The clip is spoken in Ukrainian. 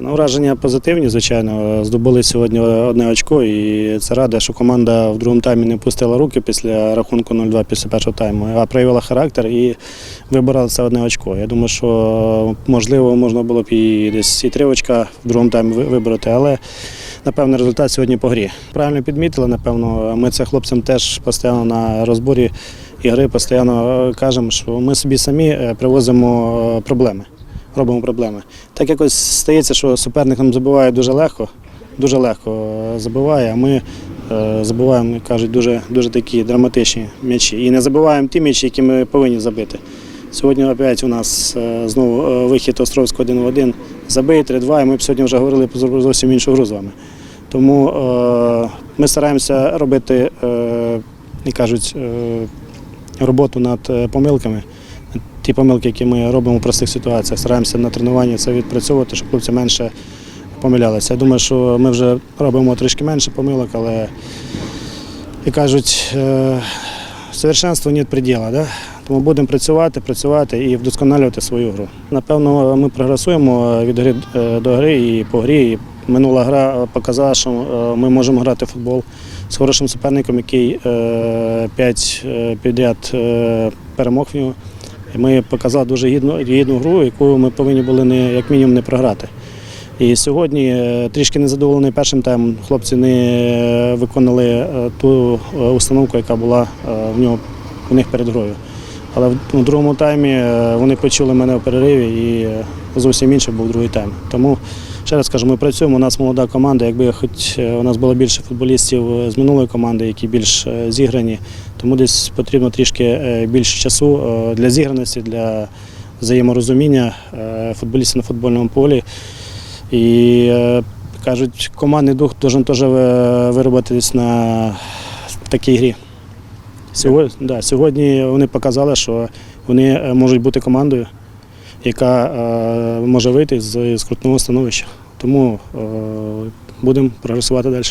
Ну, враження позитивні, звичайно. Здобули сьогодні одне очко, і це радує, що команда в другому таймі не пустила руки після рахунку 0-2 після першого тайму, а проявила характер і виборола це одне очко. Я думаю, що можливо можна було б і десь і три очка в другому таймі ви- вибороти, але напевно результат сьогодні по грі. Правильно підмітили, напевно, ми це хлопцям теж постійно на розборі ігри постійно кажемо, що ми собі самі е, привозимо е, проблеми робимо проблеми. Так якось стається, що суперник нам забиває дуже легко, дуже легко е, забиває, а ми е, забиваємо, кажуть, дуже, дуже такі драматичні м'ячі. І не забиваємо ті м'ячі, які ми повинні забити. Сьогодні опять у нас е, знову вихід Островського 1 в 1. Забий 3-2, і ми б сьогодні вже говорили про зовсім іншу гру з вами. Тому е, ми стараємося робити, е, як кажуть, е, роботу над помилками ті помилки, які ми робимо в простих ситуаціях, стараємося на тренуванні це відпрацьовувати, щоб хлопці менше помилялися. Я думаю, що ми вже робимо трішки менше помилок, але, як кажуть, е, совершенству нет приділа. Да? Тому будемо працювати, працювати і вдосконалювати свою гру. Напевно, ми прогресуємо від гри е, до гри і по грі. І минула гра показала, що е, ми можемо грати в футбол з хорошим суперником, який п'ять підряд перемог в нього. Ми показали дуже гідну, гідну гру, яку ми повинні були не, як мінімум не програти. І сьогодні е, трішки незадоволений першим таймом. Хлопці не е, виконали е, ту установку, яка була в нього у них перед грою. Але в- другому таймі вони почули мене в перериві і зовсім інший був другий тайм. Тому ще раз кажу, ми працюємо. У нас молода команда. Якби хоч е, у нас було більше футболістів е, з минулої команди, які більш е, зіграні, тому десь потрібно трішки більше часу для зіграності, для взаєморозуміння футболістів на футбольному полі. І кажуть, командний дух должен теж ви- виробитись на такій грі. Сьогодні, да, сьогодні вони показали, що вони можуть бути командою, яка е, може вийти з скрутного становища. Тому е, будемо прогресувати далі.